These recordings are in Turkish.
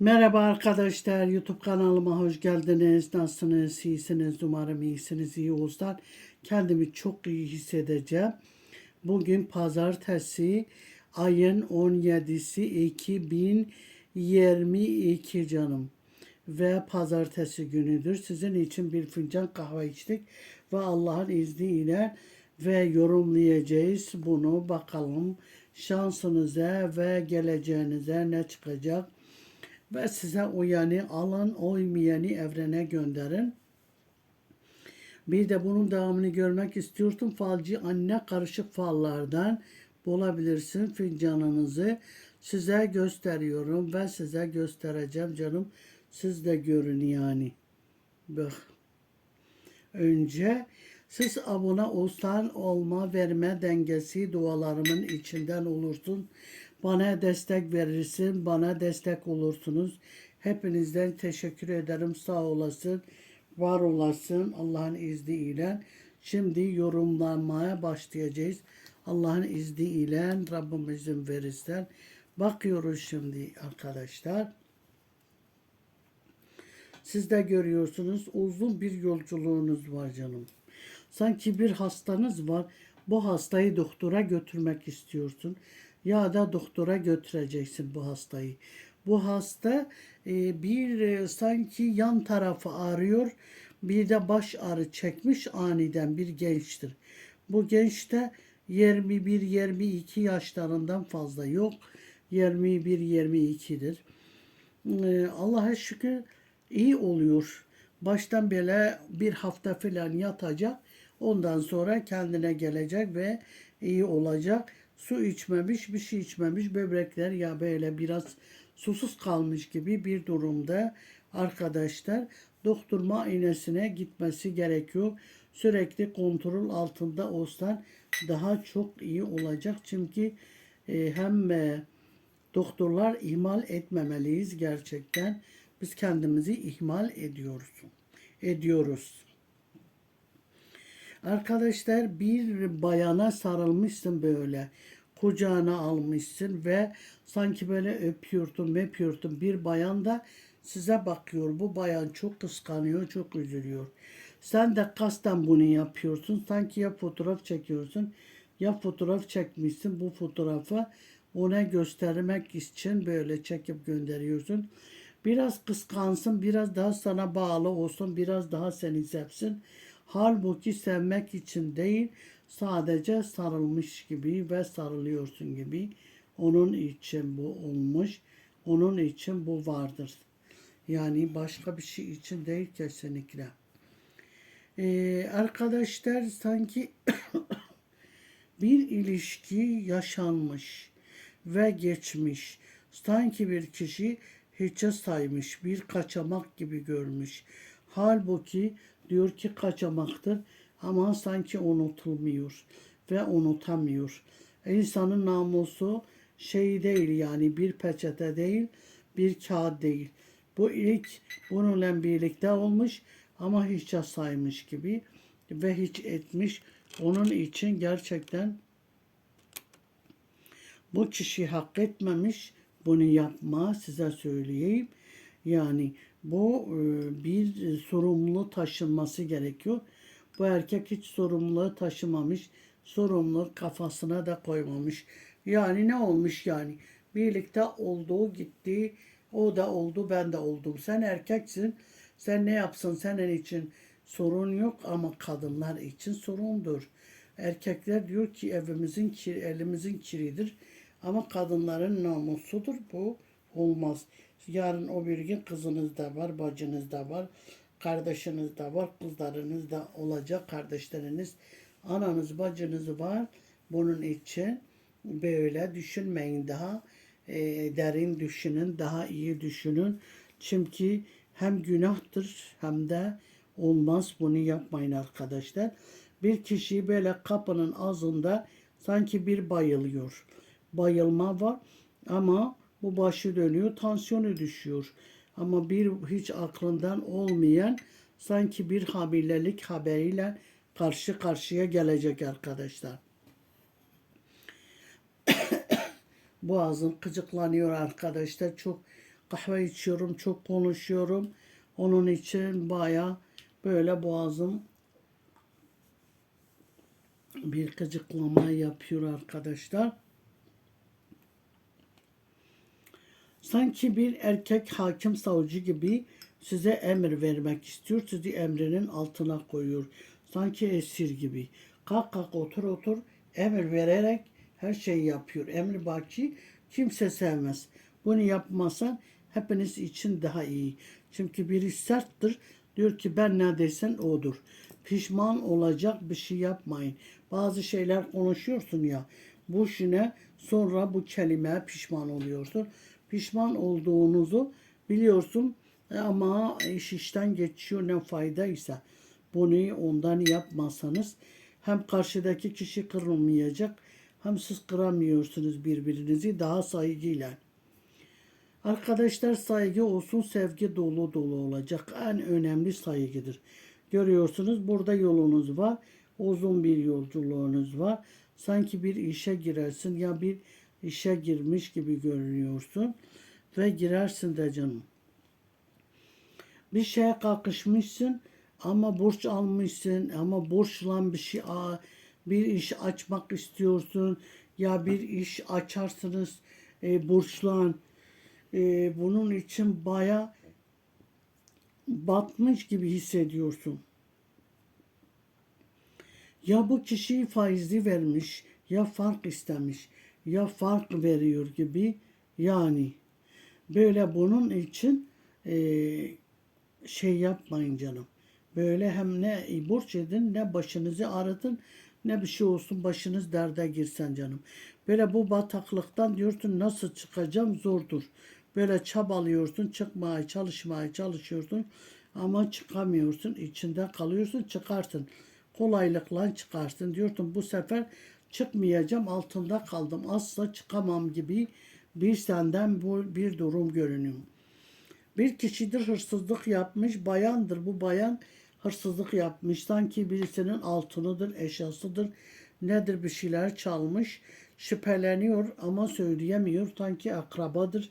Merhaba arkadaşlar, YouTube kanalıma hoş geldiniz. Nasılsınız, iyisiniz? Umarım iyisiniz, iyi olsun. Kendimi çok iyi hissedeceğim. Bugün pazartesi, ayın 17'si 2022 canım. Ve pazartesi günüdür. Sizin için bir fincan kahve içtik. Ve Allah'ın izniyle ve yorumlayacağız bunu. Bakalım şansınıza ve geleceğinize ne çıkacak ve size uyanı alın, uymayanı evrene gönderin. Bir de bunun devamını görmek istiyorsun. Falcı anne karışık fallardan bulabilirsin fincanınızı. Size gösteriyorum ve size göstereceğim canım. Siz de görün yani. Bak. Önce siz abone olsan olma verme dengesi dualarımın içinden olursun. Bana destek verirsin, bana destek olursunuz. Hepinizden teşekkür ederim. Sağ olasın, var olasın Allah'ın izniyle. Şimdi yorumlanmaya başlayacağız. Allah'ın izniyle Rabbim izin verirsen. Bakıyoruz şimdi arkadaşlar. Siz de görüyorsunuz uzun bir yolculuğunuz var canım. Sanki bir hastanız var. Bu hastayı doktora götürmek istiyorsun. Ya da doktora götüreceksin bu hastayı. Bu hasta e, bir e, sanki yan tarafı ağrıyor. Bir de baş ağrı çekmiş aniden bir gençtir. Bu genç de 21-22 yaşlarından fazla yok. 21-22'dir. Ee, Allah'a şükür iyi oluyor. Baştan beri bir hafta falan yatacak. Ondan sonra kendine gelecek ve iyi olacak. Su içmemiş, bir şey içmemiş. Böbrekler ya böyle biraz susuz kalmış gibi bir durumda arkadaşlar. Doktor muayenesine gitmesi gerekiyor. Sürekli kontrol altında olsan daha çok iyi olacak. Çünkü e, hem e, doktorlar ihmal etmemeliyiz gerçekten. Biz kendimizi ihmal ediyoruz. Ediyoruz. Arkadaşlar bir bayana sarılmışsın böyle. Kucağına almışsın ve sanki böyle öpüyorsun, öpüyorsun. Bir bayan da size bakıyor. Bu bayan çok kıskanıyor, çok üzülüyor. Sen de kasten bunu yapıyorsun. Sanki ya fotoğraf çekiyorsun ya fotoğraf çekmişsin. Bu fotoğrafı ona göstermek için böyle çekip gönderiyorsun. Biraz kıskansın, biraz daha sana bağlı olsun, biraz daha seni sevsin. Halbuki sevmek için değil, sadece sarılmış gibi ve sarılıyorsun gibi. Onun için bu olmuş, onun için bu vardır. Yani başka bir şey için değil kesinlikle. Ee, arkadaşlar sanki bir ilişki yaşanmış ve geçmiş. Sanki bir kişi hiçe saymış, bir kaçamak gibi görmüş. Halbuki diyor ki kaçamaktır ama sanki unutulmuyor ve unutamıyor. İnsanın namusu şey değil yani bir peçete değil, bir kağıt değil. Bu ilk bununla birlikte olmuş ama hiçe saymış gibi ve hiç etmiş. Onun için gerçekten bu kişi hak etmemiş bunu yapma size söyleyeyim. Yani bu e, bir sorumluluğu taşınması gerekiyor. Bu erkek hiç sorumluluğu taşımamış. Sorumluluğu kafasına da koymamış. Yani ne olmuş yani? Birlikte olduğu gitti. O da oldu ben de oldum. Sen erkeksin. Sen ne yapsın senin için sorun yok ama kadınlar için sorundur. Erkekler diyor ki evimizin kir, elimizin kiridir. Ama kadınların namusudur. Bu olmaz. Yarın o bir gün kızınız da var, bacınız da var, kardeşiniz de var, kızlarınız da olacak, kardeşleriniz, ananız, bacınız var. Bunun için böyle düşünmeyin daha e, derin düşünün, daha iyi düşünün. Çünkü hem günahtır hem de olmaz bunu yapmayın arkadaşlar. Bir kişi böyle kapının ağzında sanki bir bayılıyor. Bayılma var ama bu başı dönüyor, tansiyonu düşüyor. Ama bir hiç aklından olmayan sanki bir hamilelik haberiyle karşı karşıya gelecek arkadaşlar. Boğazım gıcıklanıyor arkadaşlar. Çok kahve içiyorum, çok konuşuyorum. Onun için baya böyle boğazım bir gıcıklama yapıyor arkadaşlar. Sanki bir erkek hakim savcı gibi size emir vermek istiyor. Sizi emrinin altına koyuyor. Sanki esir gibi. Kalk kalk otur otur emir vererek her şeyi yapıyor. Emir baki kimse sevmez. Bunu yapmasan hepiniz için daha iyi. Çünkü biri serttir. Diyor ki ben ne dersen odur. Pişman olacak bir şey yapmayın. Bazı şeyler konuşuyorsun ya. Bu şine sonra bu kelimeye pişman oluyorsun. Pişman olduğunuzu biliyorsun e, ama iş işten geçiyor ne faydaysa. Bunu ondan yapmasanız hem karşıdaki kişi kırılmayacak hem siz kıramıyorsunuz birbirinizi daha saygıyla. Arkadaşlar saygı olsun, sevgi dolu dolu olacak. En önemli saygıdır. Görüyorsunuz burada yolunuz var. Uzun bir yolculuğunuz var. Sanki bir işe girersin ya bir işe girmiş gibi görünüyorsun. Ve girersin de canım. Bir şeye kalkışmışsın ama borç almışsın ama borçlan bir şey bir iş açmak istiyorsun ya bir iş açarsınız e, borçlan e, bunun için baya batmış gibi hissediyorsun. Ya bu kişiyi faizli vermiş, ya fark istemiş, ya fark veriyor gibi yani. Böyle bunun için e, şey yapmayın canım. Böyle hem ne borç edin ne başınızı ağrıtın ne bir şey olsun başınız derde girsen canım. Böyle bu bataklıktan diyorsun nasıl çıkacağım zordur. Böyle çabalıyorsun çıkmaya çalışmaya çalışıyorsun ama çıkamıyorsun içinde kalıyorsun çıkarsın. Kolaylıkla çıkarsın diyorsun bu sefer çıkmayacağım altında kaldım asla çıkamam gibi bir senden bu bir durum görünüyor. Bir kişidir hırsızlık yapmış bayandır bu bayan hırsızlık yapmış. Sanki birisinin altınıdır, eşyasıdır. Nedir bir şeyler çalmış. Şüpheleniyor ama söyleyemiyor. Sanki akrabadır.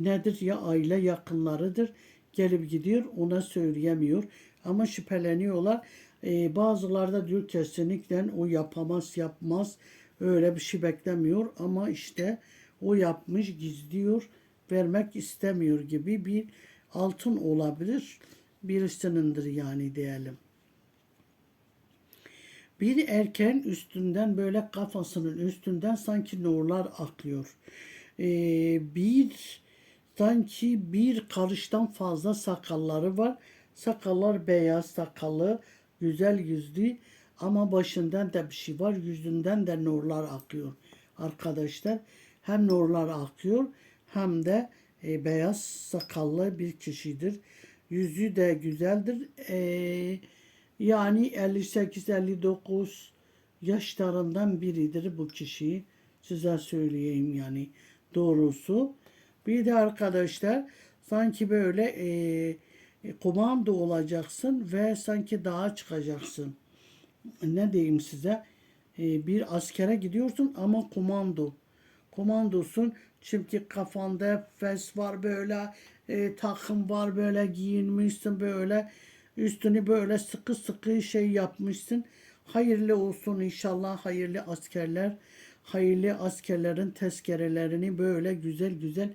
Nedir ya aile yakınlarıdır. Gelip gidiyor ona söyleyemiyor. Ama şüpheleniyorlar. Ee, bazıları da diyor kesinlikle o yapamaz yapmaz. Öyle bir şey beklemiyor ama işte o yapmış gizliyor vermek istemiyor gibi bir altın olabilir birisinindir yani diyelim. Bir erken üstünden böyle kafasının üstünden sanki nurlar akıyor. Ee, bir sanki bir karıştan fazla sakalları var. Sakallar beyaz sakalı, güzel yüzlü ama başından da bir şey var. Yüzünden de nurlar akıyor arkadaşlar. Hem nurlar akıyor hem de e, beyaz sakallı bir kişidir. Yüzü de güzeldir. Ee, yani 58-59 yaşlarından biridir bu kişi. Size söyleyeyim yani doğrusu. Bir de arkadaşlar sanki böyle e, e, komando olacaksın ve sanki dağa çıkacaksın. Ne diyeyim size? E, bir askere gidiyorsun ama komando. Komandosun çünkü kafanda fes var böyle e, takım var böyle giyinmişsin böyle üstünü böyle sıkı sıkı şey yapmışsın. Hayırlı olsun inşallah hayırlı askerler. Hayırlı askerlerin tezkerelerini böyle güzel güzel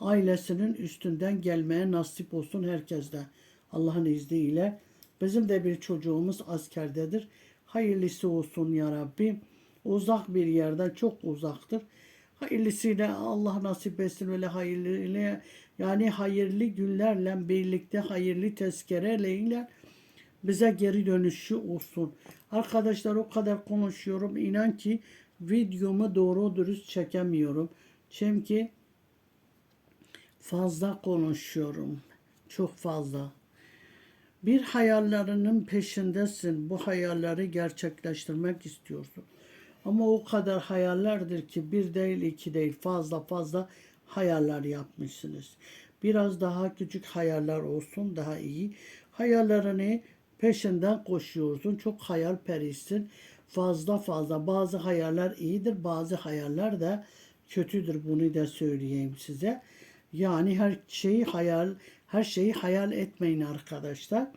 ailesinin üstünden gelmeye nasip olsun herkeste. Allah'ın izniyle. Bizim de bir çocuğumuz askerdedir. Hayırlısı olsun ya Rabbi. Uzak bir yerden çok uzaktır. Hayırlısıyla Allah nasip etsin öyle hayırlı yani hayırlı günlerle birlikte hayırlı tezkereyle bize geri dönüşü olsun. Arkadaşlar o kadar konuşuyorum. İnan ki videomu doğru dürüst çekemiyorum. Çünkü fazla konuşuyorum. Çok fazla. Bir hayallerinin peşindesin. Bu hayalleri gerçekleştirmek istiyorsun. Ama o kadar hayallerdir ki bir değil iki değil fazla fazla hayaller yapmışsınız. Biraz daha küçük hayaller olsun daha iyi. Hayallerini peşinden koşuyorsun. Çok hayal perisin. Fazla fazla. Bazı hayaller iyidir. Bazı hayaller de kötüdür. Bunu da söyleyeyim size. Yani her şeyi hayal her şeyi hayal etmeyin arkadaşlar.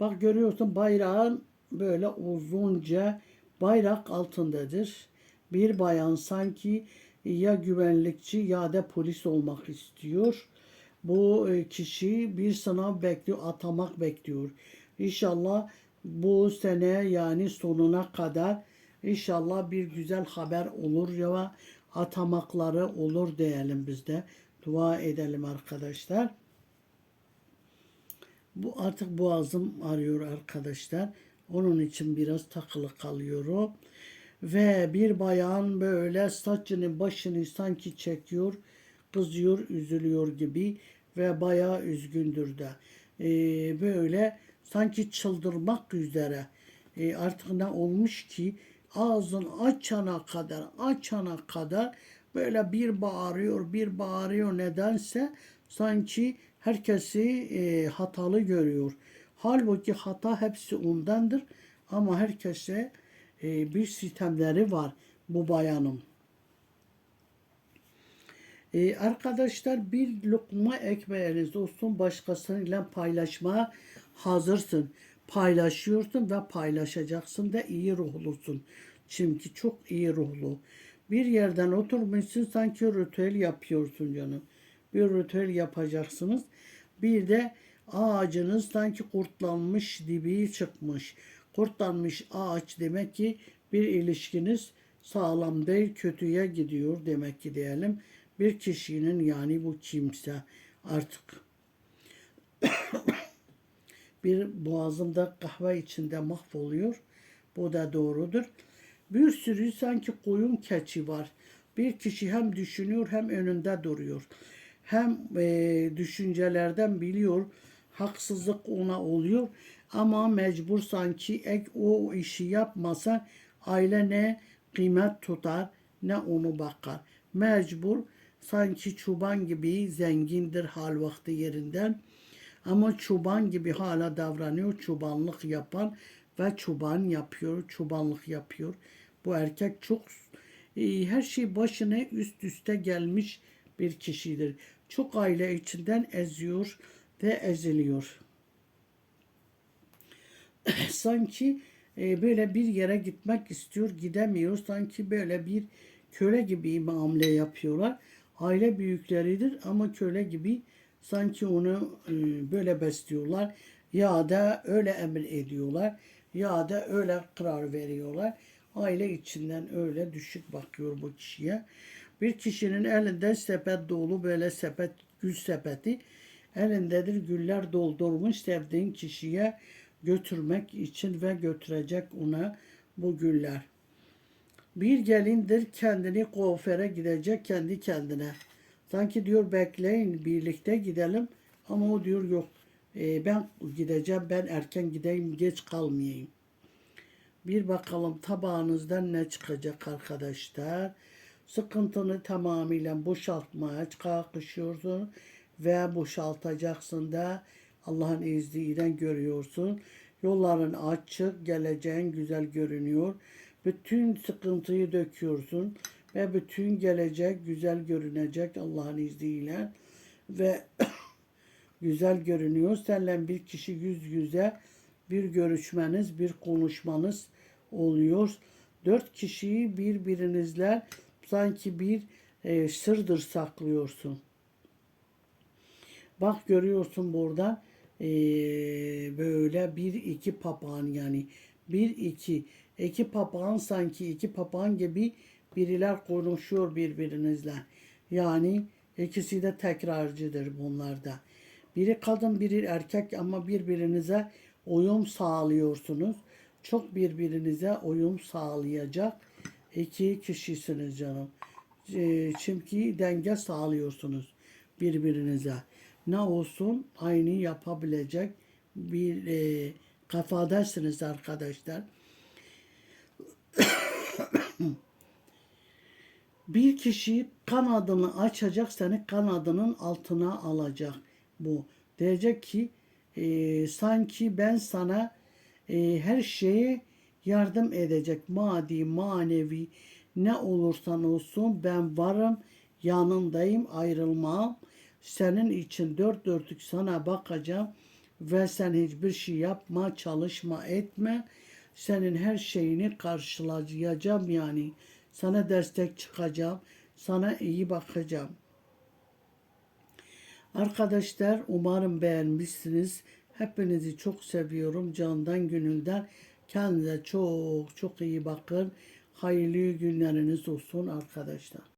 Bak görüyorsun bayrağın böyle uzunca bayrak altındadır. Bir bayan sanki ya güvenlikçi ya da polis olmak istiyor. Bu e, kişi bir sınav bekliyor, atamak bekliyor. İnşallah bu sene yani sonuna kadar inşallah bir güzel haber olur ya atamakları olur diyelim biz de. Dua edelim arkadaşlar. Bu artık boğazım arıyor arkadaşlar. Onun için biraz takılı kalıyorum. Ve bir bayan böyle saçını başını sanki çekiyor, kızıyor, üzülüyor gibi ve bayağı üzgündür de. Ee, böyle sanki çıldırmak üzere. Ee, artık ne olmuş ki ağzını açana kadar, açana kadar böyle bir bağırıyor, bir bağırıyor nedense sanki herkesi e, hatalı görüyor. Halbuki hata hepsi ondandır ama herkese e, bir sistemleri var bu bayanın. E, arkadaşlar bir lokma ekmeğiniz olsun başkasıyla paylaşmaya hazırsın. Paylaşıyorsun ve paylaşacaksın da iyi ruhlusun. Çünkü çok iyi ruhlu. Bir yerden oturmuşsun sanki ritüel yapıyorsun canım. Bir ritüel yapacaksınız. Bir de ağacınız sanki kurtlanmış dibi çıkmış. Kurtlanmış ağaç demek ki bir ilişkiniz sağlam değil kötüye gidiyor demek ki diyelim. Bir kişinin yani bu kimse artık bir boğazımda kahve içinde mahvoluyor. Bu da doğrudur. Bir sürü sanki koyun keçi var. Bir kişi hem düşünüyor hem önünde duruyor. Hem e, düşüncelerden biliyor haksızlık ona oluyor ama mecbur sanki ek o işi yapmasa aile ne kıymet tutar ne onu bakar. Mecbur sanki çoban gibi zengindir hal vakti yerinden ama çoban gibi hala davranıyor, çobanlık yapan ve çoban yapıyor, çobanlık yapıyor. Bu erkek çok e, her şey başına üst üste gelmiş bir kişidir. Çok aile içinden eziyor ve eziliyor. Sanki e, böyle bir yere gitmek istiyor, gidemiyor. Sanki böyle bir köle gibi muamele yapıyorlar. Aile büyükleridir ama köle gibi sanki onu e, böyle besliyorlar ya da öyle emir ediyorlar ya da öyle karar veriyorlar. Aile içinden öyle düşük bakıyor bu kişiye. Bir kişinin elinde sepet dolu böyle sepet gül sepeti elindedir güller doldurmuş sevdiğin kişiye götürmek için ve götürecek ona bu güller. Bir gelindir kendini kuaföre gidecek kendi kendine. Sanki diyor bekleyin birlikte gidelim ama o diyor yok e, ben gideceğim ben erken gideyim geç kalmayayım. Bir bakalım tabağınızdan ne çıkacak arkadaşlar. Sıkıntını tamamıyla boşaltmaya kalkışıyorsun ve boşaltacaksın da Allah'ın izniyle görüyorsun. Yolların açık, geleceğin güzel görünüyor. Bütün sıkıntıyı döküyorsun ve bütün gelecek güzel görünecek Allah'ın izniyle ve güzel görünüyor. Seninle bir kişi yüz yüze bir görüşmeniz, bir konuşmanız oluyor. Dört kişiyi birbirinizle sanki bir e, sırdır saklıyorsun. Bak görüyorsun burada e, böyle bir iki papağan yani bir iki iki papağan sanki iki papağan gibi biriler konuşuyor birbirinizle. Yani ikisi de tekrarcıdır bunlarda. Biri kadın biri erkek ama birbirinize uyum sağlıyorsunuz. Çok birbirinize uyum sağlayacak iki kişisiniz canım. E, çünkü denge sağlıyorsunuz birbirinize. Ne olsun aynı yapabilecek bir e, kafadasınız arkadaşlar. bir kişi kanadını açacak seni kanadının altına alacak bu. Diyecek ki e, sanki ben sana e, her şeye yardım edecek. Maddi, manevi ne olursan olsun ben varım, yanındayım, ayrılmam. Senin için dört dörtlük sana bakacağım ve sen hiçbir şey yapma, çalışma, etme. Senin her şeyini karşılayacağım yani. Sana destek çıkacağım. Sana iyi bakacağım. Arkadaşlar umarım beğenmişsiniz. Hepinizi çok seviyorum candan gönülden. Kendinize çok çok iyi bakın. Hayırlı günleriniz olsun arkadaşlar.